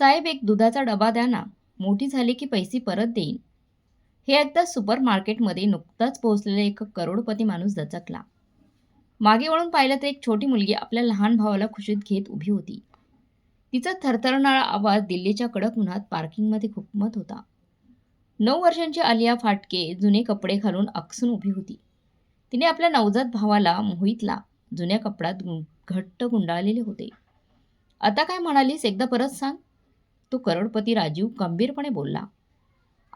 साहेब एक दुधाचा डबा द्या ना. मोठी झाली की पैसे परत देईन. हे एकदा सुपर मार्केटमध्ये नुकताच पोहोचलेला एक करोडपती माणूस दचकला. मागे वळून पाहिलं तर एक छोटी मुलगी आपल्या लहान भावाला खुशीत घेत उभी होती. तिचा थरथरणारा आवाज दिल्लीच्या कडक उन्हात पार्किंगमध्ये घुमत होता. नऊ वर्षांची आलिया फाटके जुने कपडे घालून अक्सून उभी होती. तिने आपल्या नवजात भावाला मोहितला जुन्या कपड्यात घट्ट गुंडाळलेले होते. आता काय म्हणालीस? एकदा परत सांग. तो करोडपती राजीव गंभीरपणे बोलला.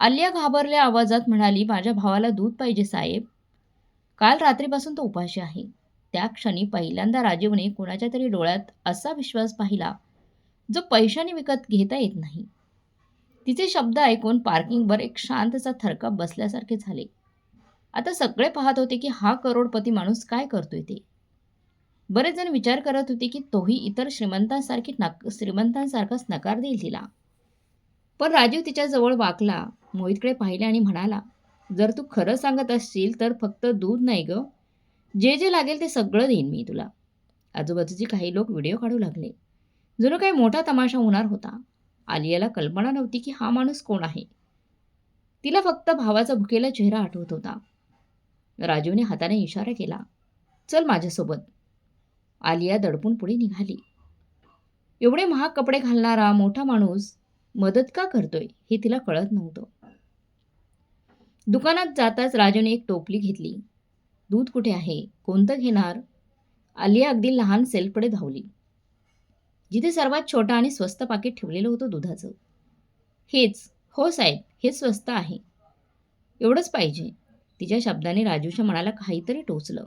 आलिया घाबरल्या आवाजात म्हणाली माझ्या भावाला दूध पाहिजे साहेब. काल रात्रीपासून तो उपाशी आहे. त्या क्षणी पहिल्यांदा राजीवने कोणाच्या तरी डोळ्यात असा विश्वास पाहिला जो पैशाने विकत घेता येत नाही. तिचे शब्द ऐकून पार्किंगवर एक शांतचा थरकाप बसल्यासारखे झाले. आता सगळे पाहत होते की हा करोडपती माणूस काय करतोय ते. बरेच जण विचार करत होते की तोही इतर श्रीमंतांसारखी नक श्रीमंतांसारखाच नकार देईल तिला. पण राजीव तिच्याजवळ वाकला मोहितकडे पाहिले आणि म्हणाला जर तू खरं सांगत असशील तर फक्त दूध नाही ग. जे जे लागेल ते सगळं देईन मी तुला. आजूबाजूचे काही लोक व्हिडिओ काढू लागले. जणू काही मोठा तमाशा होणार होता. आलियाला कल्पना नव्हती की हा माणूस कोण आहे. तिला फक्त भावाचा भुकेला चेहरा आठवत होता. राजीवने हाताने इशारा केला चल माझ्यासोबत. आलिया दडपून पुढे निघाली. एवढे महाग कपडे घालणारा मोठा माणूस मदत का करतोय हे तिला कळत नव्हतं. दुकानात जाताच राजूने एक टोपली घेतली. दूध कुठे आहे? कोणतं घेणार? आलिया अगदी लहान सेल्फकडे धावली. जिथे सर्वात छोटा आणि स्वस्त पाकिट ठेवलेलं होतं दुधाचं. हेच हो साहेब हेच स्वस्त आहे. एवढंच पाहिजे. तिच्या शब्दाने राजूच्या मनाला काहीतरी टोचलं.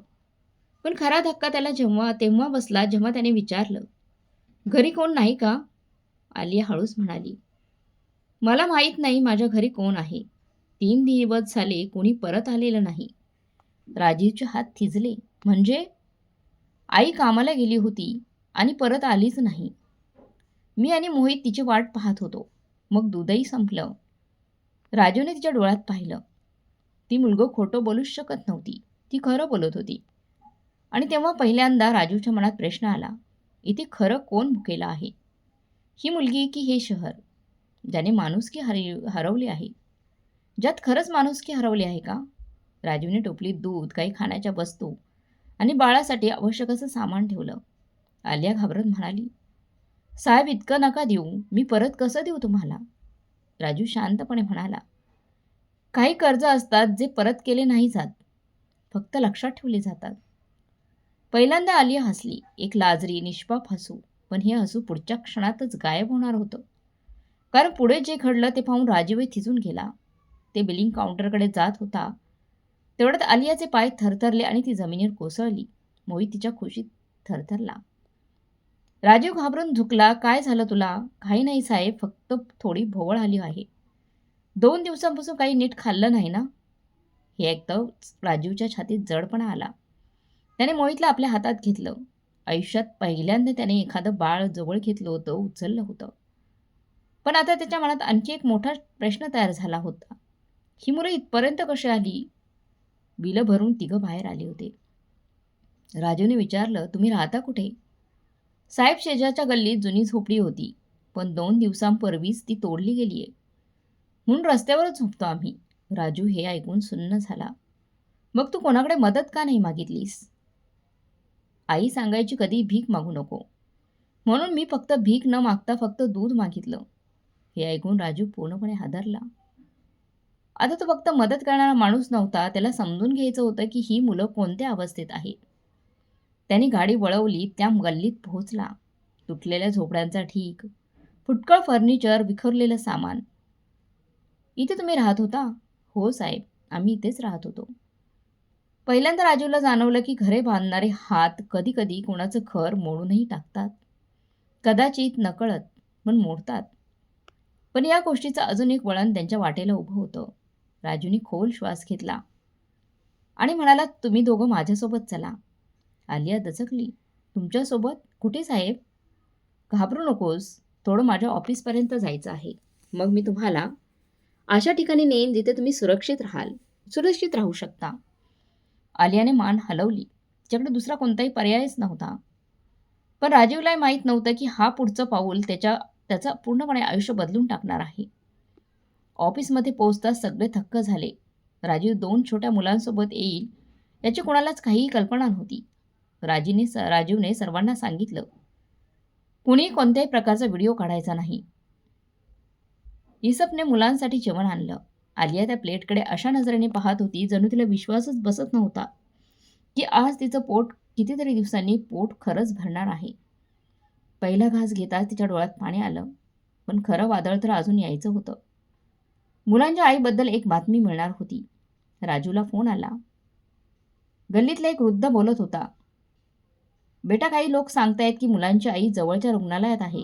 पण खरा धक्का त्याला जेव्हा तेव्हा बसला जेव्हा त्याने विचारलं घरी कोण नाही का? आलिया हळूच म्हणाली मला माहीत नाही माझ्या घरी कोण आहे. तीन दिवस झाले कोणी परत आलेलं नाही. राजीवचे हात थिजले म्हणजे? आई कामाला गेली होती आणि परत आलीच नाही. मी आणि मोहित तिची वाट पाहत होतो. मग दूधही संपलं. राजूने तिच्या डोळ्यात पाहिलं. ती मुलगं खोटं बोलूच शकत नव्हती. ती खरं बोलत होती. आणि तेव्हा पहिल्यांदा राजूच्या मनात प्रश्न आला इथे खरं कोण भुकेलं आहे? ही मुलगी की हे शहर ज्याने माणुसकी हरि हरवली आहे? ज्यात खरंच माणुसकी हरवली आहे का राजूने टोपलीत दूध काही खाण्याच्या वस्तू आणि बाळासाठी आवश्यक असं सामान ठेवलं. आलिया घाबरत म्हणाली साहेब इतकं नका देऊ. मी परत कसं देऊ तुम्हाला राजू शांतपणे म्हणाला काही कर्ज असतात जे परत केले नाही जात. फक्त लक्षात ठेवले जातात. पहिल्यांदा आलिया हसली. एक लाजरी निष्पाप हसू. पण हे हसू पुढच्या क्षणातच गायब होणार होतं. कारण पुढे जे घडलं ते पाहून राजीवही थिजून गेला. ते बिलिंग काउंटरकडे जात होता. तेवढ्यात आलियाचे पाय थरथरले आणि ती जमिनीवर कोसळली. मोहित तिच्या खुशीत थरथरला. राजीव घाबरून झुकला. काय झालं तुला? काही नाही साहेब. फक्त थोडी भोवळ आली आहे. दोन दिवसांपासून काही नीट खाल्लं नाही ना? हे ऐकतं राजीवच्या छातीत जडपणा आला. त्याने मोहितला आपल्या हातात घेतलं. आयुष्यात पहिल्यांदा त्याने एखादं बाळ जवळ घेतलं होतं उचललं होतं. पण आता त्याच्या मनात आणखी एक मोठा प्रश्न तयार झाला होता. ही मुलं इथपर्यंत कशी आली? बिलं भरून तिघं बाहेर आले होते. राजूने विचारलं तुम्ही राहता कुठे? साहेब शेजाच्या गल्लीत जुनी झोपडी होती पण दोन दिवसांपूर्वीच ती तोडली गेली आहे म्हणून रस्त्यावरच झोपतो आम्ही. राजू हे ऐकून सुन्न झाला. मग तू कोणाकडे मदत का नाही मागितलीस? आई सांगायची कधी भीक मागू नको. म्हणून मी फक्त भीक न मागता फक्त दूध मागितलं. हे ऐकून राजू पूर्णपणे हादरला. आता तो फक्त मदत करणारा माणूस नव्हता त्याला समजून घ्यायचं होतं की ही मुलं कोणत्या अवस्थेत आहेत. त्याने गाडी वळवली त्या गल्लीत पोहोचला. तुटलेल्या झोपड्यांचा ठीक फुटकळ फर्निचर विखरलेलं सामान. इथे तुम्ही राहत होता? हो साहेब आम्ही इथेच राहत होतो. पहिल्यांदा राजूला जाणवलं की घरे बांधणारे हात कधी कधी कोणाचं घर मोडूनही टाकतात. कदाचित नकळत पण मोडतात. पण या गोष्टीचं अजून एक वळण त्यांच्या वाटेला उभं होतं. राजूनी खोल श्वास घेतला आणि म्हणाला तुम्ही दोघं माझ्यासोबत चला. आलिया दचकली तुमच्यासोबत? कुठे साहेब? घाबरू नकोस थोडं माझ्या ऑफिसपर्यंत जायचं आहे. मग मी तुम्हाला अशा ठिकाणी नेईन जिथे तुम्ही सुरक्षित राहाल. सुरक्षित राहू शकता. आलियाने मान हलवली. तिच्याकडे दुसरा कोणताही पर्यायच नव्हता. पण राजीवलाही माहीत नव्हतं की हा पुढचं पाऊल त्याच्या त्याचं पूर्णपणे आयुष्य बदलून टाकणार आहे. ऑफिसमध्ये पोहोचताच सगळे थक्क झाले. राजीव दोन छोट्या मुलांसोबत येईल याची कोणालाच काहीही कल्पना नव्हती. राजीने स राजीवने सर्वांना सांगितलं. कुणी कोणत्याही प्रकारचा व्हिडिओ काढायचा नाही. इसपने मुलांसाठी जेवण आणलं. आलिया त्या प्लेटकडे अशा नजरेने पाहत होती जणू तिला विश्वासच बसत नव्हता की आज तिचं पोट कितीतरी दिवसांनी पोट खरंच भरणार आहे. पहिला घास घेताच तिच्या डोळ्यात पाणी आलं पण खरं वादळ तर अजून यायचं होतं. मुलांच्या आईबद्दल एक बातमी मिळणार होती. राजूला फोन आला. गल्लीतला एक वृद्ध बोलत होता बेटा काही लोक सांगतायत की मुलांची आई जवळच्या रुग्णालयात आहे.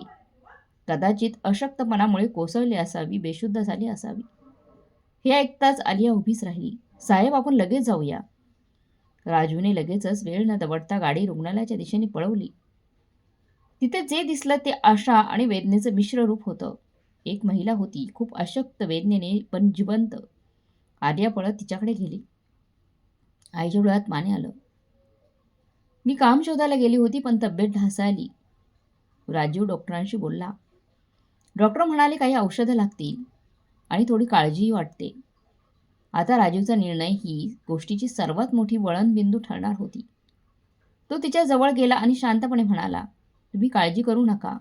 कदाचित अशक्तपणामुळे कोसळली असावी बेशुद्ध झाली असावी. हे ऐकताच आलिया उभीच राहिली. साहेब आपण लगेच जाऊया. राजूने लगेचच वेळ न दवडता गाडी रुग्णालयाच्या दिशेने पळवली. तिथे जे दिसलं ते आशा आणि वेदनेचं मिश्र रूप होतं. एक महिला होती खूप अशक्त वेदनेने पण जिवंत. आलिया पळत तिच्याकडे गेली. आईच्या डोळ्यात माने आलं. मी काम शोधायला गेली होती पण तब्येत ढासाळली. राजीव डॉक्टरांशी बोलला. डॉक्टर म्हणाले काही औषधं लागतील. आणि थोडी काळजीही वाटते. आता राजीवचा निर्णय ही गोष्टीची सर्वात मोठी वळणबिंदू ठरणार होती. तो तिच्या जवळ गेला आणि शांतपणे म्हणाला तुम्ही काळजी करू नका.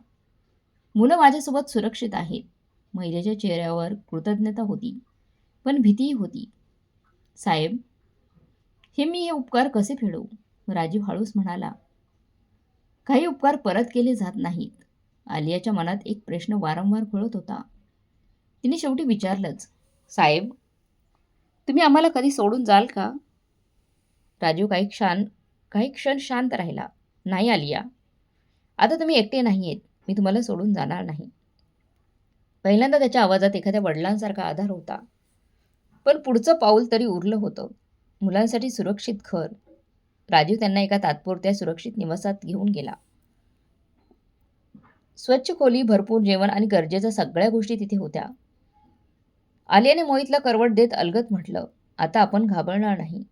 मुलं माझ्यासोबत सुरक्षित आहेत. महिलेच्या चेहऱ्यावर कृतज्ञता होती पण भीतीही होती. साहेब हे मी हे उपकार कसे फेडू राजीव हळूस म्हणाला काही उपकार परत केले जात नाहीत. आलियाच्या मनात एक प्रश्न वारंवार खुळत होता. तिने शेवटी विचारलंच साहेब तुम्ही आम्हाला कधी सोडून जाल का? राजू काही क्षण काही क्षण शांत राहिला. नाही आलिया आता तुम्ही एकटे नाही आहेत मी तुम्हाला सोडून जाणार नाही. पहिल्यांदा त्याच्या आवाजात एखाद्या वडिलांसारखा आधार होता. पण पुढचं पाऊल तरी उरलं होतं. मुलांसाठी सुरक्षित घर. राजीव त्यांना एका तात्पुरत्या सुरक्षित निवासात घेऊन गेला. स्वच्छ खोली भरपूर जेवण आणि गरजेच्या सगळ्या गोष्टी तिथे होत्या. आलियाने मोहितला करवट देत अलगत म्हटलं आता आपण घाबरणार नाही.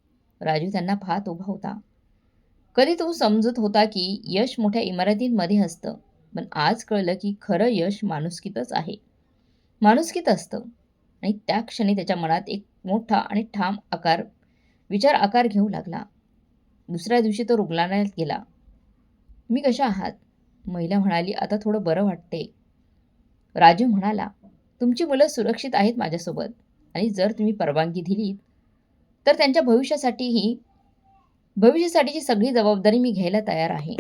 राजू त्यांना पाहत उभा होता. कधी तो समजत होता की यश मोठ्या इमारतींमध्ये असतं पण आज कळलं की खरं यश माणुसकीतच आहे. माणुसकीत असतं. आणि त्या क्षणी त्याच्या मनात एक मोठा आणि ठाम आकार विचार आकार घेऊ लागला. दुसऱ्या दिवशी तो रुग्णालयात गेला. मी कशा आहात? महिला म्हणाली आता थोडं बरं वाटते राजू म्हणाला तुमची मुलं सुरक्षित आहेत माझ्यासोबत. आणि जर तुम्ही परवानगी दिलीत तर त्यांच्या भविष्यासाठीही भविष्यासाठीची सगळी जबाबदारी मी घ्यायला तयार आहे.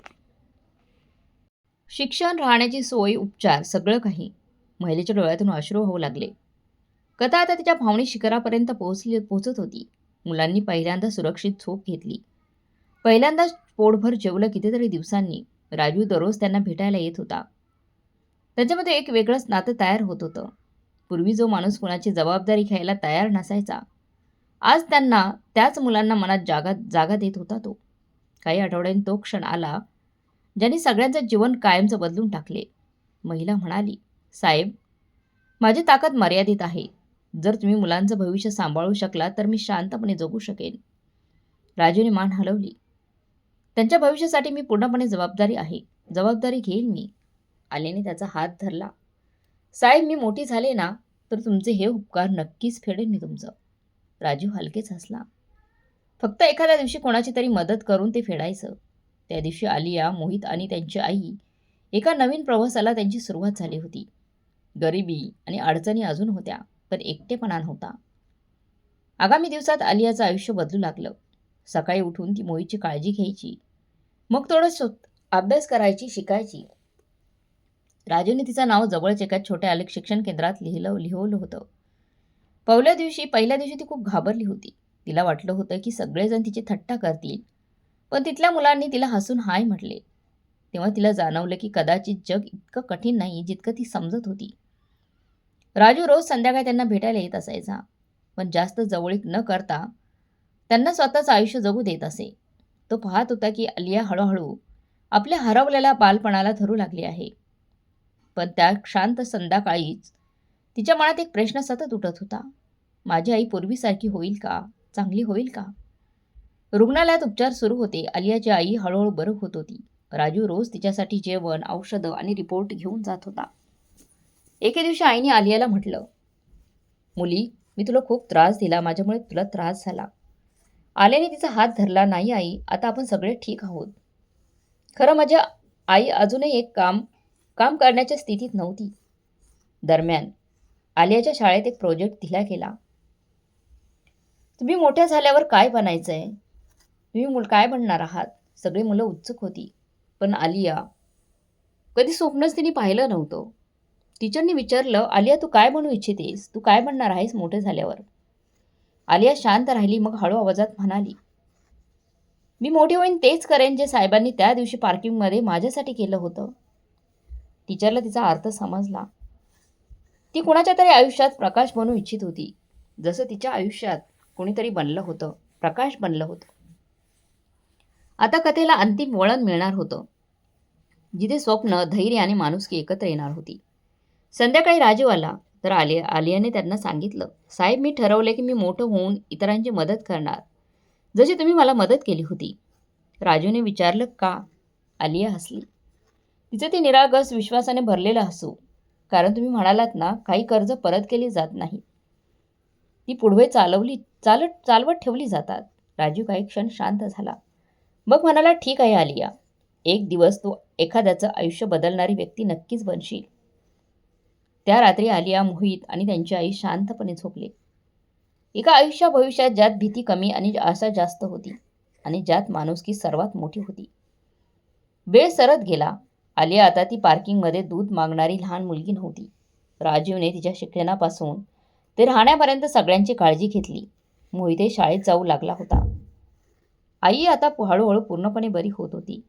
शिक्षण राहण्याची सोय उपचार सगळं काही महिलेच्या डोळ्यातून अश्रू होऊ लागले. कथा आता तिच्या भावनी शिखरापर्यंत पोहोचली पोहोचत होती. मुलांनी पहिल्यांदा सुरक्षित झोप घेतली. पहिल्यांदाच पोटभर जेवलं कितीतरी दिवसांनी. राजू दररोज त्यांना भेटायला येत होता. त्यांच्यामध्ये एक वेगळंच नातं तयार होत होतं. पूर्वी जो माणूस कुणाची जबाबदारी घ्यायला तयार नसायचा आज त्यांना त्याच मुलांना मनात जागा जागा देत होता तो. काही आठवड्यांनी तो क्षण आला ज्याने सगळ्यांचं जीवन कायमचं बदलून टाकले. महिला म्हणाली साहेब माझी ताकद मर्यादित आहे. जर तुम्ही मुलांचं भविष्य सांभाळू शकला तर मी शांतपणे जगू शकेन. राजूने मान हलवली त्यांच्या भविष्यासाठी मी पूर्णपणे जबाबदारी आहे. जबाबदारी घेईन मी. आलेने त्याचा हात धरला. साहेब मी मोठी झाले ना तर तुमचे हे उपकार नक्कीच फेडेन मी तुमचं. राजू हलकेच हसला. फक्त एखाद्या दिवशी कोणाची तरी मदत करून ते फेडायचं. त्या दिवशी आलिया मोहित आणि त्यांची आई एका नवीन प्रवासाला त्यांची सुरुवात झाली होती. गरिबी आणि अडचणी अजून होत्या पण एकटेपणा नव्हता. आगामी दिवसात आलियाचं आयुष्य बदलू लागलं. सकाळी उठून ती मोहितची काळजी घ्यायची. मग थोडं स्वत अभ्यास करायची शिकायची. राजूने तिचं नाव जवळच एका छोट्या अलिक शिक्षण केंद्रात लिहिलं लिहवलं होतं. पहिल्या दिवशी पहिल्या दिवशी ती खूप घाबरली होती. तिला वाटलं होतं की सगळेजण तिची थट्टा करतील. पण तिथल्या मुलांनी तिला हसून हाय म्हटले. तेव्हा तिला जाणवलं की कदाचित जग इतकं कठीण नाही जितकं ती समजत होती. राजू रोज संध्याकाळी त्यांना भेटायला येत असायचा. पण जास्त जवळीक न करता त्यांना स्वतःचं आयुष्य जगू देत असे. तो पाहत होता की अलिया हळूहळू आपल्या हरवलेल्या बालपणाला धरू लागली आहे. पण त्या शांत संध्याकाळीच तिच्या मनात एक प्रश्न सतत उठत होता. माझी आई पूर्वीसारखी होईल का? चांगली होईल का? रुग्णालयात उपचार सुरू होते. आलियाची आई हळूहळू बरं होत होती. राजू रोज तिच्यासाठी जेवण औषधं आणि रिपोर्ट घेऊन जात होता. एके दिवशी आईने आलियाला म्हटलं मुली मी तुला खूप त्रास दिला. माझ्यामुळे तुला त्रास झाला. आल्याने तिचा हात धरला नाही आई आता आपण सगळे ठीक आहोत. खरं माझ्या आई अजूनही एक काम काम करण्याच्या स्थितीत नव्हती. दरम्यान आलियाच्या शाळेत एक प्रोजेक्ट तिला केला तुम्ही मोठ्या झाल्यावर काय बनायचं आहे तुम्ही मुल काय बनणार आहात? सगळी मुलं उत्सुक होती. पण आलिया कधी स्वप्नच तिने पाहिलं नव्हतं. टीचरने विचारलं आलिया तू काय बनू इच्छितेस? तू काय बनणार आहेस मोठे झाल्यावर? आलिया शांत राहिली मग हळू आवाजात म्हणाली मी मोठे होईन तेच करेन जे साहेबांनी त्या दिवशी पार्किंगमध्ये माझ्यासाठी केलं होतं. टीचरला तिचा अर्थ समजला. ती कुणाच्या तरी आयुष्यात प्रकाश बनू इच्छित होती. जसं तिच्या आयुष्यात कोणीतरी बनलं होतं प्रकाश बनलं होतं. आता कथेला अंतिम वळण मिळणार होतं. जिथे स्वप्न धैर्य आणि माणुसकी एकत्र येणार होती. संध्याकाळी राजीव आला तर आलिया आलियाने त्यांना सांगितलं साहेब मी ठरवले की मी मोठं होऊन इतरांची मदत करणार. जशी तुम्ही मला मदत केली होती. राजूने विचारलं का? आलिया हसली. तिचं ते निरागस विश्वासाने भरलेलं हसू. कारण तुम्ही म्हणालात ना काही कर्ज परत केली जात नाही. ती पुढवे चालवली चालत चालवत ठेवली जातात. राजू काही क्षण शांत झाला. मग म्हणाला ठीक आहे आलिया. एक दिवस तू एखाद्याचं आयुष्य बदलणारी व्यक्ती नक्कीच बनशील. त्या रात्री आलिया मोहित आणि त्यांची आई शांतपणे झोपले. एका आयुष्या भविष्यात ज्यात भीती कमी आणि आशा जास्त होती आणि ज्यात माणुसकी सर्वात मोठी होती. वेळ सरत गेला. आलिया आता ती पार्किंगमध्ये दूध मागणारी लहान मुलगी नव्हती. राजीवने तिच्या शिक्षणापासून ते राहण्यापर्यंत सगळ्यांची काळजी घेतली. मोहिते शाळेत जाऊ लागला होता. आई आता हळूहळू पूर्णपणे बरी होत होती.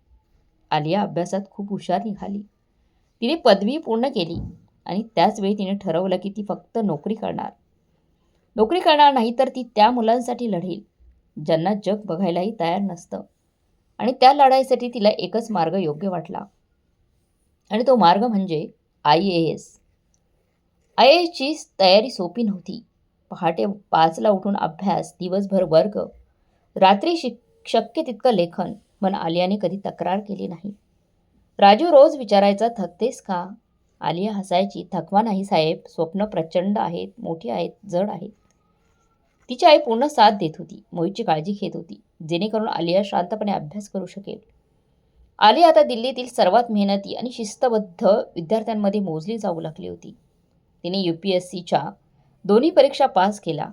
आलिया अभ्यासात खूप हुशार निघाली. तिने पदवी पूर्ण केली आणि त्याचवेळी तिने ठरवलं की ती फक्त नोकरी करणार. नोकरी करणार नाही तर ती त्या मुलांसाठी लढेल ज्यांना जग बघायलाही तयार नसतं. आणि त्या लढाईसाठी तिला एकच मार्ग योग्य वाटला. आणि तो मार्ग म्हणजे I A S. I A एसची तयारी सोपी नव्हती. पहाटे पाचला उठून अभ्यास दिवसभर वर्ग रात्री शिक शक्य तितकं लेखन पण आलियाने कधी तक्रार केली नाही. राजू रोज विचारायचा थकतेस का? आलिया हसायची थकवा नाही साहेब स्वप्न प्रचंड आहेत मोठी आहेत जड आहेत. तिची आई पूर्ण साथ देत होती मोहितची काळजी घेत होती जेणेकरून आलिया शांतपणे अभ्यास करू शकेल. आली आता दिल्लीतील सर्वात मेहनती आणि शिस्तबद्ध विद्यार्थ्यांमध्ये मोजली जाऊ लागली होती. तिने यू पी एस सीच्या दोन्ही परीक्षा पास केला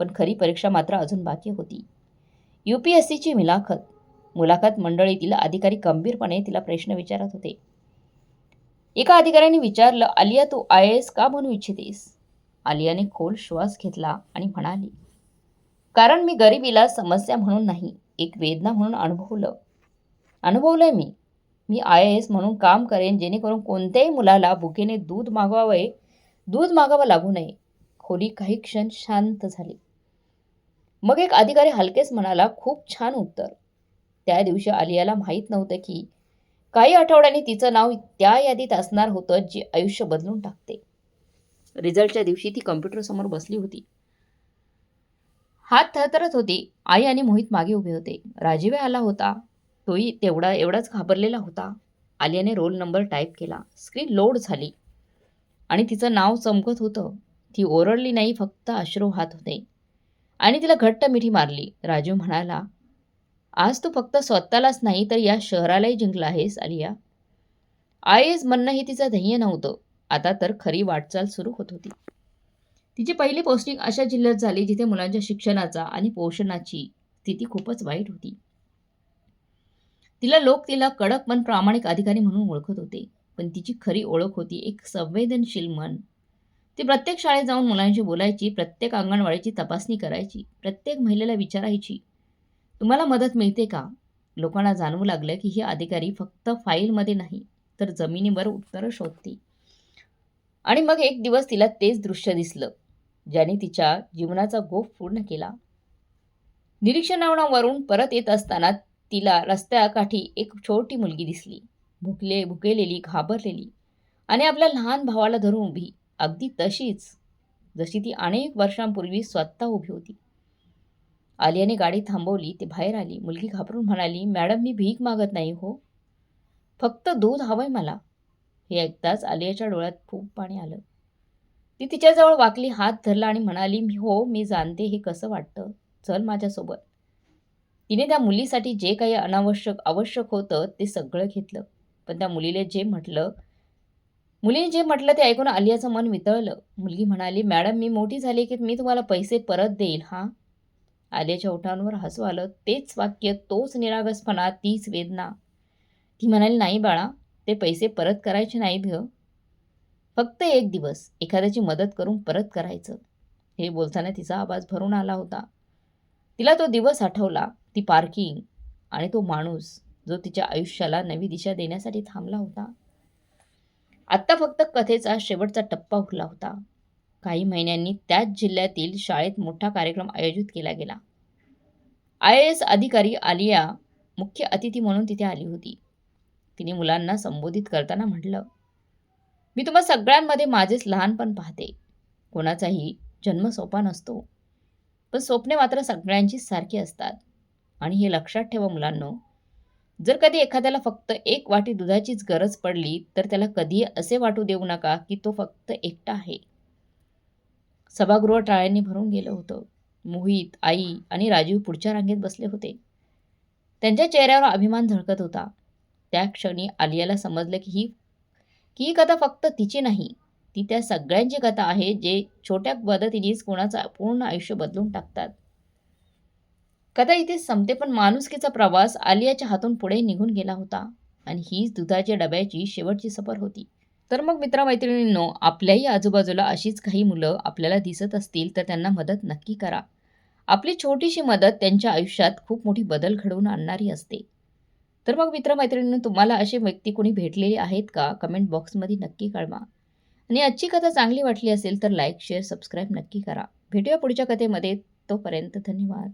पण खरी परीक्षा मात्र अजून बाकी होती. यू पी एस सीची मुलाखत मुलाखत मंडळीतील अधिकारी गंभीरपणे तिला प्रश्न विचारत होते. एका अधिकाऱ्याने विचारलं आलिया तू आय एस का बनू इच्छितेस? आलियाने खोल श्वास घेतला आणि म्हणाली कारण मी गरिबीला समस्या म्हणून नाही एक वेदना म्हणून अनुभवलं. अनुभवलंय मी. मी आय एस म्हणून काम करेन जेणेकरून कोणत्याही मुलाला भुकेने दूध मागवावे दूध मागावं लागू नये. खोली काही क्षण शांत झाली. मग एक अधिकारी हलकेच म्हणाला खूप छान उत्तर. त्या दिवशी आलियाला माहीत नव्हतं की काही आठवड्यांनी तिचं नाव त्या यादीत असणार होतं जे आयुष्य बदलून टाकते. रिझल्टच्या दिवशी ती कम्प्युटरसमोर बसली होती. हात थरथरत होती. आई आणि मोहित मागे उभे होते. राजीवे आला होता. तोही तेवढा एवढाच घाबरलेला होता. आलियाने रोल नंबर टाईप केला. स्क्रीन लोड झाली. आणि तिचं नाव चमकत होतं. ती ओरडली नाही फक्त अश्रू हात होते. आणि तिला घट्ट मिठी मारली. राजू म्हणाला आज तू फक्त स्वतःलाच नाही तर या शहरालाही जिंकला आहेस आलिया. आय एस म्हणणं हे तिचं ध्येय नव्हतं. आता तर खरी वाटचाल सुरू होत होती. तिची पहिली पोस्टिंग अशा जिल्ह्यात झाली जिथे मुलांच्या शिक्षणाचा आणि पोषणाची स्थिती खूपच वाईट होती. तिला लोक तिला कडक पण प्रामाणिक अधिकारी म्हणून ओळखत होते. पण तिची खरी ओळख होती एक संवेदनशील मन. ती प्रत्येक शाळेत जाऊन मुलांशी बोलायची प्रत्येक अंगणवाडीची तपासणी करायची प्रत्येक महिलेला विचारायची. तुम्हाला मदत मिळते का? लोकांना जाणवू लागलं की ही अधिकारी फक्त फाईलमध्ये नाही तर जमिनीवर उत्तरं शोधते. आणि मग एक दिवस तिला तेच दृश्य दिसलं ज्याने तिच्या जीवनाचा गोफ पूर्ण केला. निरीक्षणावरून परत येत असताना तिला रस्त्याकाठी एक छोटी मुलगी दिसली. भुकले भुकेलेली घाबरलेली. आणि आपल्या लहान भावाला धरून उभी. अगदी तशीच. जशी ती अनेक वर्षांपूर्वी स्वतः उभी होती. आलियाने गाडी थांबवली ते बाहेर आली. मुलगी घाबरून म्हणाली मॅडम मी भीक मागत नाही हो. फक्त दूध हवंय मला. हे ऐकताच आलियाच्या डोळ्यात खूप पाणी आलं. ती तिच्याजवळ वाकली हात धरला आणि म्हणाली "मी हो मी जाणते हे कसं वाटतं? चल माझ्यासोबत. तिने त्या मुलीसाठी जे काही अनावश्यक आवश्यक होतं ते सगळं घेतलं. पण त्या मुलीने जे म्हटलं मुलीने जे म्हटलं ते ऐकून आलियाचं मन वितळलं. मुलगी म्हणाली मॅडम मी मोठी झाली की मी तुम्हाला पैसे परत देईल हां? आलियाच्या ओठांवर हसू आलं. तेच वाक्य तोच निरागसपणा तीच वेदना. ती म्हणाली नाही बाळा ते पैसे परत करायचे नाहीत ग. फक्त एक दिवस एखाद्याची मदत करून परत करायचं. हे बोलताना तिचा आवाज भरून आला होता. तिला तो दिवस आठवला. ती पार्किंग आणि तो माणूस जो तिच्या आयुष्याला नवी दिशा देण्यासाठी थांबला होता. आत्ता फक्त कथेचा शेवटचा टप्पा उरला होता. काही महिन्यांनी त्याच जिल्ह्यातील शाळेत मोठा कार्यक्रम आयोजित केला गेला. आय एस अधिकारी आलिया मुख्य अतिथी म्हणून तिथे आली होती. तिने मुलांना संबोधित करताना म्हटलं मी तुम्हा सगळ्यांमध्ये माझेच लहानपण पाहते. कोणाचाही जन्म सोपा नसतो. पण स्वप्ने मात्र सगळ्यांची सारखी असतात. आणि हे लक्षात ठेवा मुलांनो जर कधी एखाद्याला फक्त एक वाटी दुधाचीच गरज पडली तर त्याला कधीही असे वाटू देऊ नका की तो फक्त एकटा आहे. सभागृह टाळ्यांनी भरून गेलं होतं. मोहित आई आणि राजीव पुढच्या रांगेत बसले होते. त्यांच्या चेहऱ्यावर अभिमान झळकत होता. त्या क्षणी आलियाला समजलं की ही की ही कथा फक्त तिची नाही ती त्या सगळ्यांची कथा आहे जे छोट्या मदतीनेच कोणाचं पूर्ण आयुष्य बदलून टाकतात. कथा इथे संपते पण माणुसकीचा प्रवास आलियाच्या हातून पुढे निघून गेला होता आणि हीच दुधाच्या डब्याची शेवटची सफर होती. तर मग मित्रमैत्रिणींनो आपल्याही आजूबाजूला अशीच काही मुलं आपल्याला दिसत असतील तर त्यांना मदत नक्की करा. आपली छोटीशी मदत त्यांच्या आयुष्यात खूप मोठी बदल घडवून आणणारी असते. तर मग मित्रमैत्रिणींनो तुम्हाला असे व्यक्ती कोणी भेटलेले आहेत का? कमेंट बॉक्समध्ये नक्की कळवा. आणि आजची कथा चांगली वाटली असेल तर लाईक शेअर सबस्क्राईब नक्की करा. भेटूया पुढच्या कथेमध्ये. तोपर्यंत धन्यवाद.